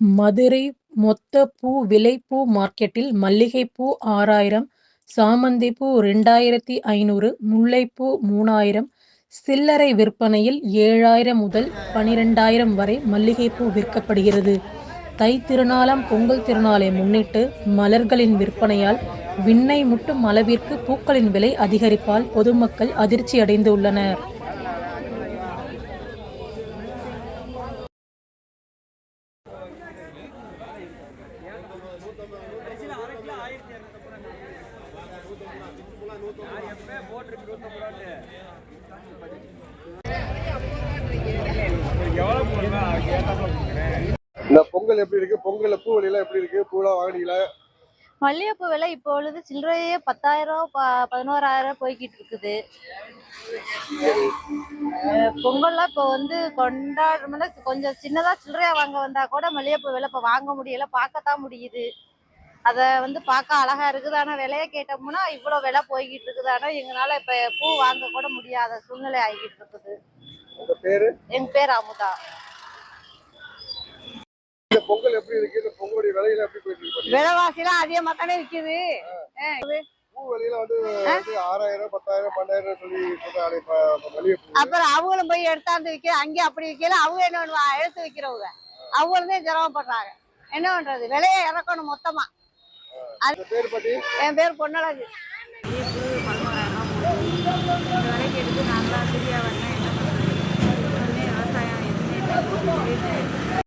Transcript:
மதுரை மொத்த பூ விலைப்பூ மார்க்கெட்டில் மல்லிகைப்பூ ஆறாயிரம், சாமந்திப்பூ ரெண்டாயிரத்தி ஐநூறு முல்லைப்பூ மூணாயிரம். சில்லறை விற்பனையில் ஏழாயிரம் முதல் பன்னிரண்டாயிரம் வரை மல்லிகைப்பூ விற்கப்படுகிறது. தைத்திருநாளாம் பொங்கல் திருநாளை முன்னிட்டு மலர்களின் விற்பனையால் விண்ணை முட்டும் அளவிற்கு பூக்களின் விலை அதிகரிப்பால் பொதுமக்கள் அதிர்ச்சியடைந்துள்ளனர். இந்த பொங்கல் எப்படி இருக்கு? பொங்கல்ல பூ விலையெல்லாம் எப்படி இருக்கு? பூலாம் வாங்கினீங்களா? மல்லிகைப்பூ விலை இப்போ உள்ளது சில்லறையே பத்தாயிரம் ப- பதினோராயிரம் போய்கிட்டு இருக்குது. பொங்கல்லாம் இப்போ வந்து கொண்டாடுறோம்னா கொஞ்சம் சின்னதா சில்லறையா வாங்க வந்தா கூட மல்லிகைப்பூ விலை இப்போ வாங்க முடியல பார்க்கத்தான் முடியுது. அதை வந்து பார்க்க அழகா இருக்குது. ஆனா விலைய கேட்டோம்னா இவ்வளோ விலை போய்கிட்டு இருக்குது. ஆனா எங்களால இப்போ பூ வாங்க கூட முடியாத சூழ்நிலை ஆகிட்டு இருக்குது. என் பேர் அமுதா. பொங்கல் எப்படி இருக்கு இந்த பொங்கலுடைய விலையில எப்படி போயிட்டு இருக்கு? பாத்தீங்களா? விலைவாசிலாம் அதிகமாக தானே விற்கிது அப்புறம் அவங்களும் போய் எடுத்தாந்து விற்க அங்கேயும் அப்படி விற்கல அவங்க என்ன பண்ணுவா? எடுத்து விற்கிறவங்க அவங்களும் சிரமப்படுறாங்க. என்ன பண்றது? விலையை இறக்கணும் மொத்தமா. என் பேர் பொன்னழகு.